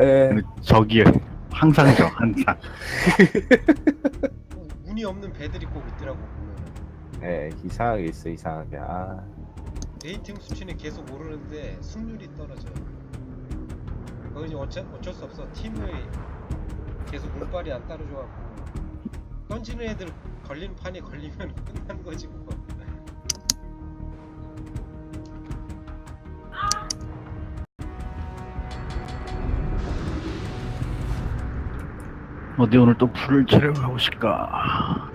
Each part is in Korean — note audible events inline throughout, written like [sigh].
에, 저기요. 항상 저 항상. 뭐 운이 없는 배들이 꼭 있더라고 보면 에 이상하게 있어 이상하게. 아, 레이팅 수치는 계속 오르는데 승률이 떨어져요. 그건 이제 어쩔, 어쩔 수 없어. 팀의 계속 운빨이 안 따라줘갖고 던지는 애들 걸리는 판이 걸리면 [laughs] 끝난 거지 뭐. 어디 오늘 또 불을 지르러 가보실까?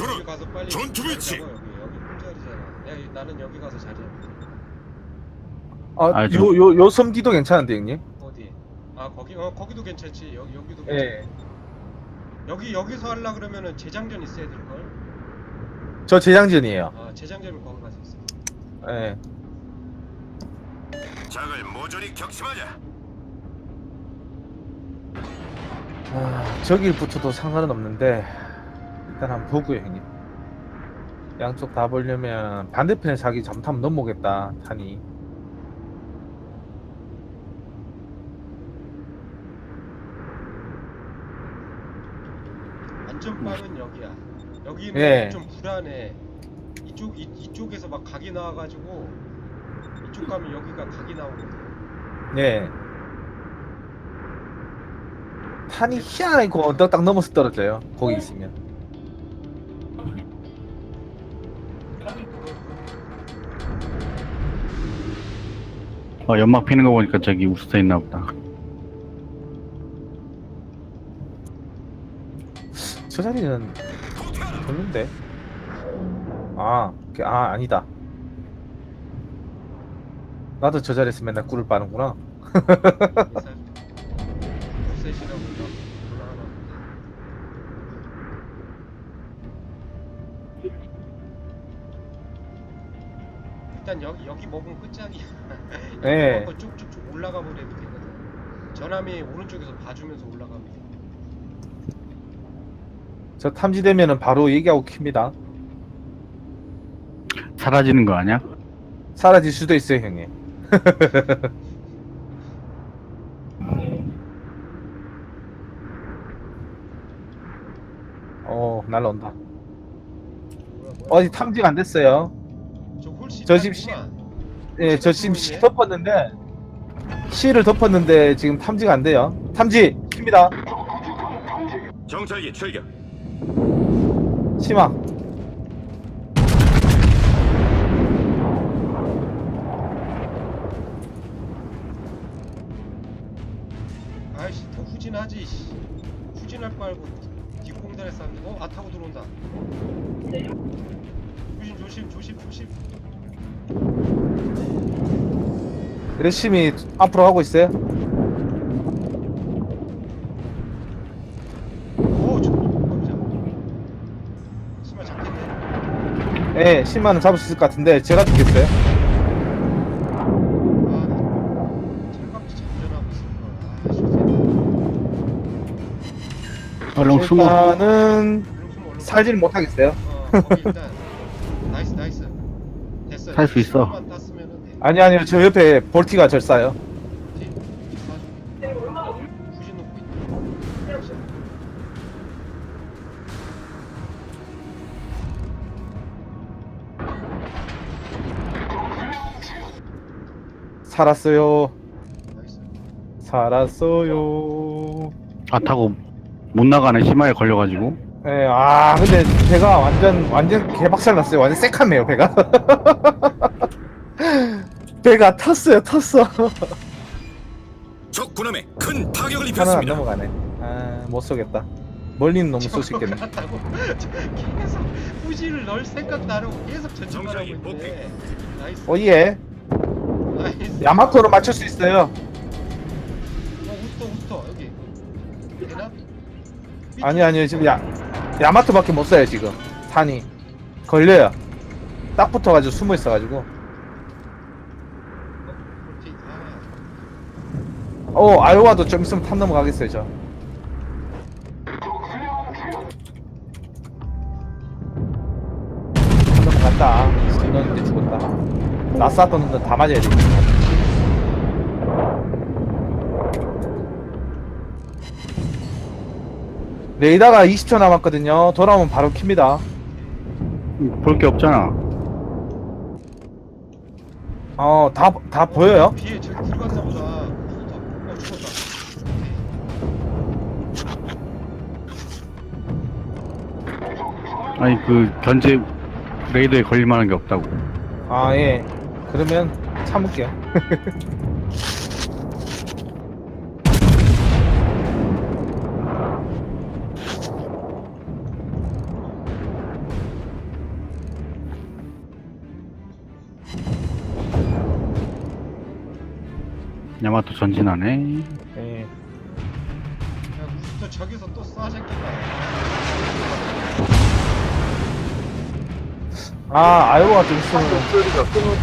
여기 가서 빨리 전투 자리 배치! 잡아, 여기 여기 꿀자리잖아. 야 이- 나는 여기 가서 자리 잡을게. 아, 아, 저- 요, 요, 요 섬기도 괜찮은데, 형님? 어디? 아 거기 어 거기도 괜찮지. 여기 여기도 예. 괜찮아. 여기 여기서 하려 그러면은 재장전 있어야 될 걸. 저 재장전이에요. 아 재장전을 거기 가서 있어. 예. 적을 모조리 격침하자. 아, 저길 붙어도 상관은 없는데, 일단 한번 보고요, 형님. 양쪽 다 보려면 반대편에 자기 잠타면 넘어오겠다, 탄이. 안전빵은 여기야. 여기는 예. 좀 불안해. 이쪽 이, 이쪽에서 막 각이 나와가지고 이쪽 가면 여기가 각이 나오거든. 예. 탄이 희한하게 그 언덕 딱 넘어서 떨어져요. 거기 있으면. 어, 연막 피는 거 보니까 저기 우스터 있나 보다. 저 자리는 별론데. 아, 그- 아 아니다. 나도 저 자리에서 맨날 꿀을 빠는구나. [laughs] 셋이라고 일단 여기 [laughs] 여기 먹으면 끝장이야. 예. 먹고 쭉쭉쭉 올라가 버려도 되거든. 전함이 오른쪽에서 봐주면서 올라가면 돼. 저 탐지되면은 바로 얘기하고 킵니다. 사라지는 거 아니야? 사라질 수도 있어요, 형님. [laughs] 어, 날라온다. 뭐야, 뭐야. 어디 탐지가 안 됐어요. 저 지금 있다구만. 예, 저 지금 시 덮었는데 C를 덮었는데 지금 탐지가 안 돼요. 탐지 킵니다. 정찰기 출격. 심화. 아이씨 더 후진하지 씨. 후진할 거 알고 뒷공단에 쌌는데 어? 아 타고 들어온다 조심 조심 조심 조심 열심히 앞으로 가고 있어요. 오 저, 잡겠네 예, 10만 원 잡을 수 있을 것 같은데 제가 죽겠어요. 아 철갑지 장전하고 있을걸 아 얼른 숨어. 일단은 살지를 못하겠어요. 어 거기 일단 나이스 나이스 됐어 살수 있어. 아니 아니요, 저 옆에 볼티가 절 쏴요. 뒤, 뒤 봐줄게. 후진 놓고 있네 살았어요. 살았어요. 아 타고 못 나가네 심하게 걸려가지고. 예, 아 근데 배가 완전 완전 개박살 났어요. 완전 새카매요 배가. [laughs] 배가 탔어요, 탔어. 적 군함에 큰 타격을 하나 안 입혔습니다. 넘어가네. 아, 못 쏘겠다. 멀리는 너무 쏠 수 있겠네. 같다고 [laughs] 계속 후지를 넣을 생각도 안 하고 계속 전진하고 정찰기 있네 나이스 오예. 나이스 야마토로 맞출 수 있어요. 어 우스터 우스터 여기 되나? 아니 아니요 지금 야 야마토밖에 못 써요 지금 탄이 걸려요. 딱 붙어가지고 숨어 있어가지고. 어 아이오와도 좀 있으면 탑 넘어가겠어요 저. 갔다. 신었는데 죽었다. 나싸 떠는 건다 맞아야 돼. 레이다가 20초 남았거든요. 돌아오면 바로 킵니다. 볼 게 없잖아. 어다다 보여요? 뒤에 저 들어갔나 보다 아니 그 견제 레이더에 걸릴 만한 게 없다고. 아, 예. 그러면 참을게요. [laughs] 야마토 전진하네. 예. 야, 또 저기서 또 쏴, 새끼가. 아, 아이오가 좀. 소리가 끊어지.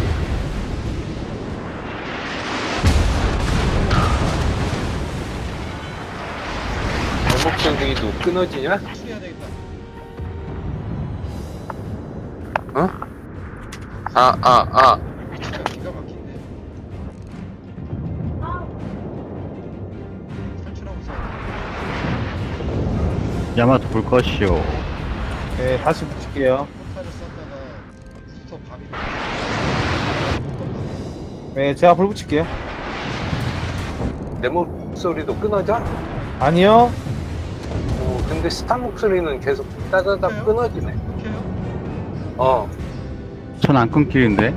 발목 전등이도 끊어지냐? 되겠다. 어? 아, 아, 아. 위치가 기가 막힌데. 탈출하고 있어. 야마토 볼 것이요. 예, 다시 붙일게요. 예, 제가 불 붙일게요. 내 목소리도 끊어져? 아니요. 어, 근데 스타 목소리는 계속 따다닥 끊어지네. 어. 전 안 끊기는데.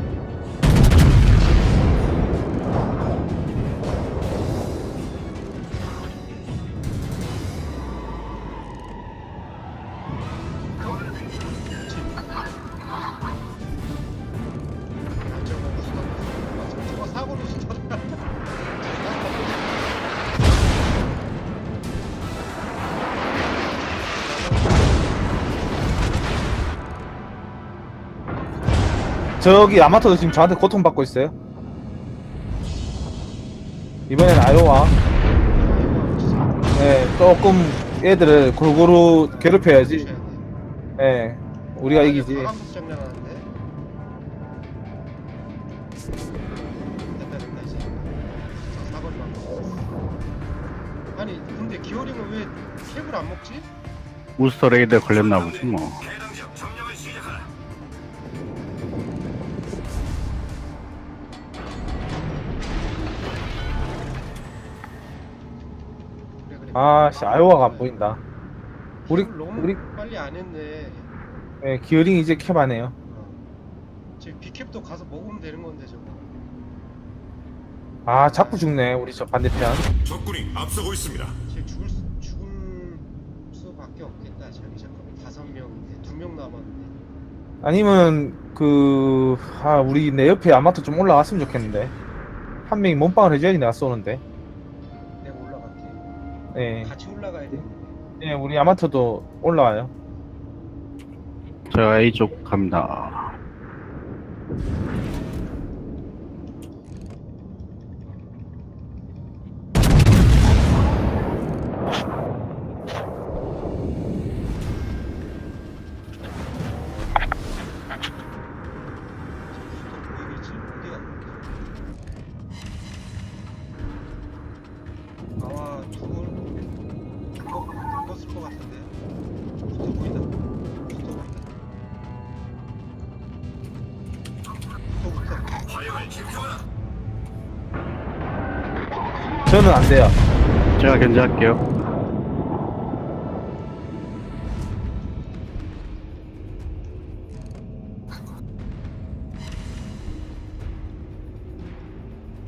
저기 아마토도 지금 저한테 고통받고 있어요. 이번엔 아이오와. 예, 조금 애들을 골고루 괴롭혀야지. 예, 우리가 이기지. 됐다 됐다 이제. 자. 아니 근데 기어링은 왜 캡을 안 먹지? 우스터 레이더에 걸렸나 보지 뭐. 아씨, 아이오가 안 보인다. 우리- 너무 우리- 빨리 안 했네. 예, 기어링 이제 캡하네요. 어. 지금 비캡도 가서 먹으면 되는 건데 저거. 아, 자꾸 죽네, 우리 저 반대편. 적군이 앞서고 있습니다. 지금 죽을 수, 죽을 수밖에 없겠다. 저기 잠깐만 다섯 명인데 두 명 남았는데. 아니면, 그, 아, 우리 내 옆에 아마토 좀 올라갔으면 좋겠는데. 한 명이 몸빵을 해줘야지 내가 쏘는데. 예, 같이 올라가야 돼. 예, 우리 아마토도 올라와요. 제가 A 쪽 갑니다. 저는 안 돼요. 제가 견제할게요.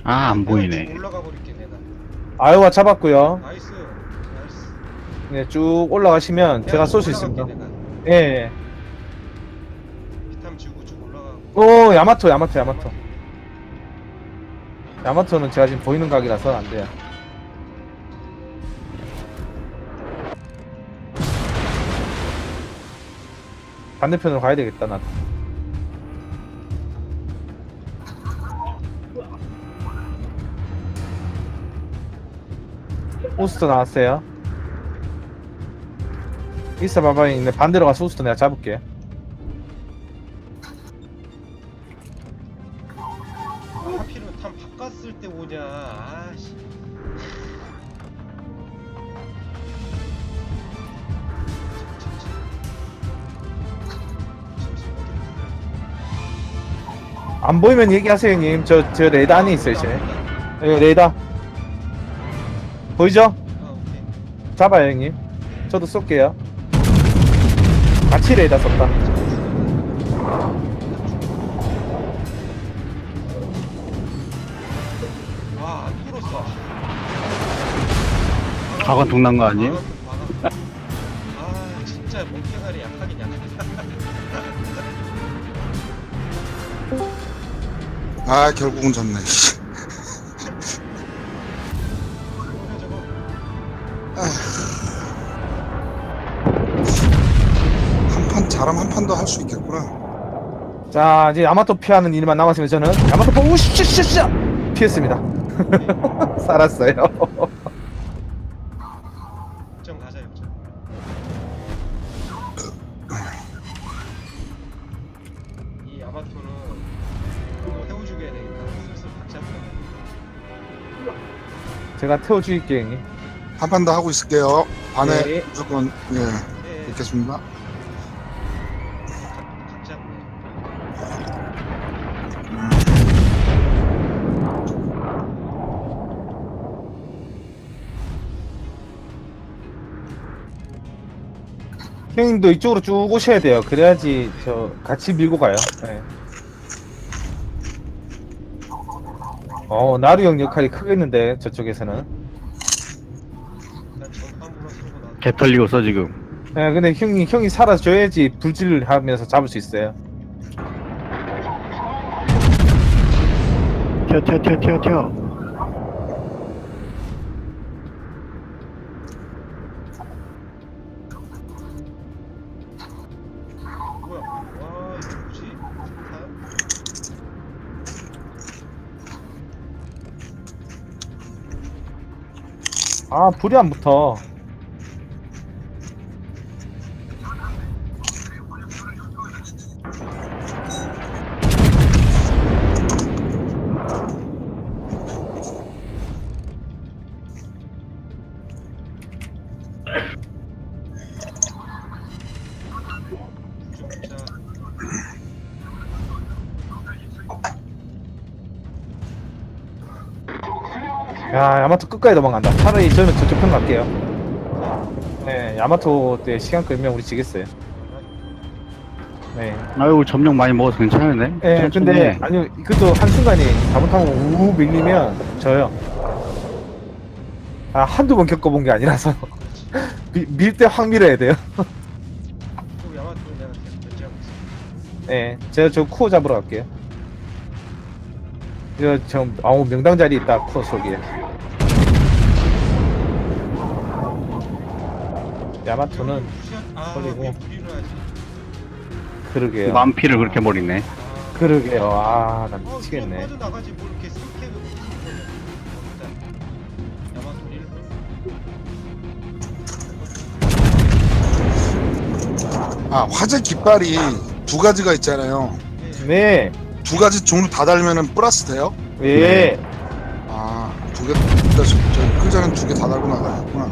아, 안 보이네. 쭉 올라가 버릴게 내가. 아이오가 잡았고요. 나이스. 나이스. 네, 쭉 올라가시면 제가 쏠수 올라갈게, 있습니다. 내가. 예, 예. 비탐 지고 쭉 올라가고. 오, 야마토, 야마토, 야마토. 야마토는 제가 지금 보이는 각이라서 안 돼요. 반대편으로 가야 되겠다, 나. 우스터 나왔어요. 있어 봐봐, 있네. 반대로 가서 우스터 내가 잡을게. 안 보이면 얘기하세요 형님 저 저 레이더 안에 있어요 제 예, 레이더 보이죠? 아 오케이. 잡아요 형님 저도 쏠게요 같이 레이더 썼다 와안 뚫었어. 가관 동난 거 아니에요? 아 결국은 졌네. 씨. 그래 저거. 한판 잘하면 한 판 더 할 수 있겠구나. 자 이제 야마토 피하는 일만 남았으면 저는 야마토 포 우슈슈슈! 피했습니다. [laughs] 살았어요 [laughs] 제가 태워주길게요 형님 한 판 더 하고 있을게요 반에 네. 무조건 예 예, 있겠습니다 각자. 형님도 이쪽으로 쭉 오셔야 돼요 그래야지 저 같이 밀고 가요 네. 어 나루 형 역할이 크겠는데 저쪽에서는 난 전파물로 쓰고 나. 개 털리고 써 지금. 네, 근데 형이 형이 살아줘야지 불질을 하면서 잡을 수 있어요 튀어 튀어 튀어 튀어 튀어. 아 불이 안 붙어 야 야마토 끝까지 도망간다 차라리 저는 저쪽 편 갈게요 네 야마토 때 시간 끌면 우리 지겠어요 네 아이고 점령 많이 먹어서 괜찮은데? 예, 천천히 근데 해. 아니 그것도 한 순간에 잘못하면 우 밀리면 져요. 아 한두 번 겪어본 게 아니라서 [laughs] 밀 때 확 밀어야 돼요. 또 야마토 내가 계속 견제하고 있어. 예, 제가 저 쿠어 잡으러 갈게요. 이거 저 아우 명당 자리 있다 쿠어 속에. 야마토는 아, 버리고. 왜 하지? 그러게요. 만피를 그렇게 버리네. 그러게요. 아, 난 어, 미치겠네. 그냥 빠져 나가지 뭘 이렇게 스케를 야마토 1분. 아 화재 깃발이 두 가지가 있잖아요 네, 두 가지 종류 다 달면은 플러스 돼요? 예. 아 두개 저, 저 끌자는 두 개 다 달고 나가야겠구나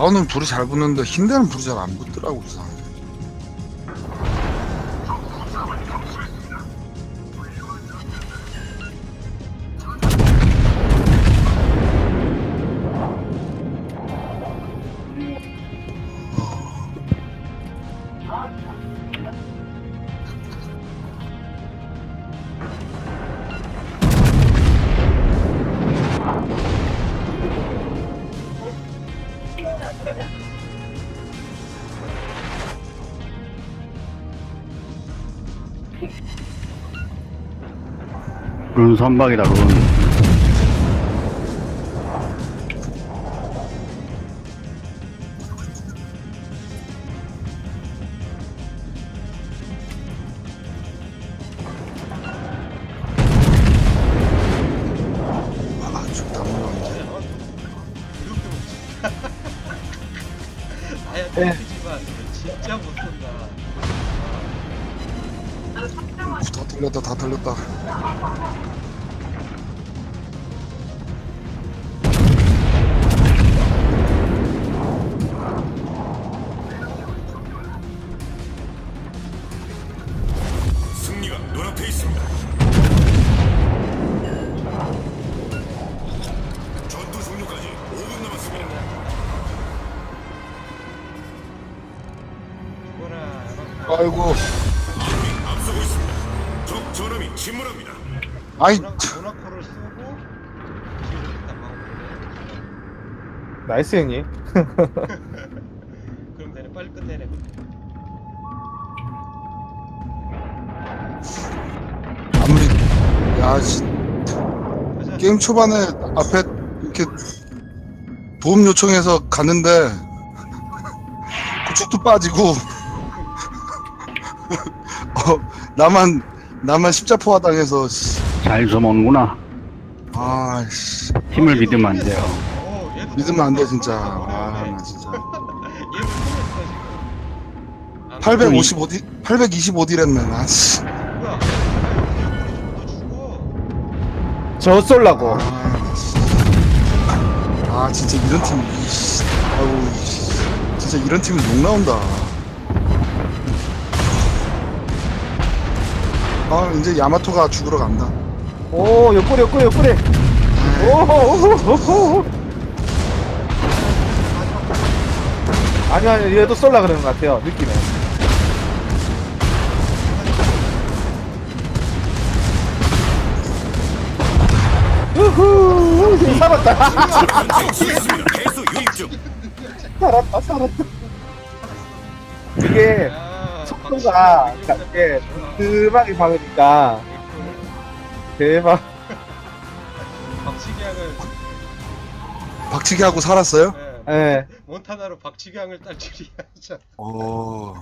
자원은 불이 잘 붙는데 흰 데는 불이 잘 안 붙더라고 이상하게 룬 선박이다 룬. 아 아이 모나- 모나코를 쏘고 지금 일단 막으면 나이스 형님. [laughs] 그럼 되네. 빨리 끝내네. 아무리 야 씨, 가자. 게임 초반에 앞에 이렇게 도움 요청해서 갔는데 [laughs] 구축도 빠지고 [laughs] 어, 나만 나만 십자포화 당해서 씨. 잘 숨어오는구나. 아씨 팀을 어, 믿으면 안. 돼요. 어, 얘도 믿으면 안 돼. 진짜 통했어. 아나 진짜 [laughs] 얘도 통했어 지금. 안 855디 825디랬네 나씨 뭐야? 너 죽어. 저 쏠라고. 아, 나 진짜. 아 진짜 이런 팀 이씨 아우 이씨. 진짜 이런 팀은 욕 나온다 아 이제 야마토가 죽으러 간다 오 옆구리 옆구리 옆구리. 오호호호호. 아니 아니 얘도 쏠라 그러는 것 같아요 느낌에. 우후 살았다 유입 중. 살았다 살았다. 이게 야, 속도가 박치기 이게. 듬하게 박으니까 대박. 박치기양을 박치기 하고 살았어요? 예, 예. 몬타나로 박치기양을 딸 줄이야 진짜. 어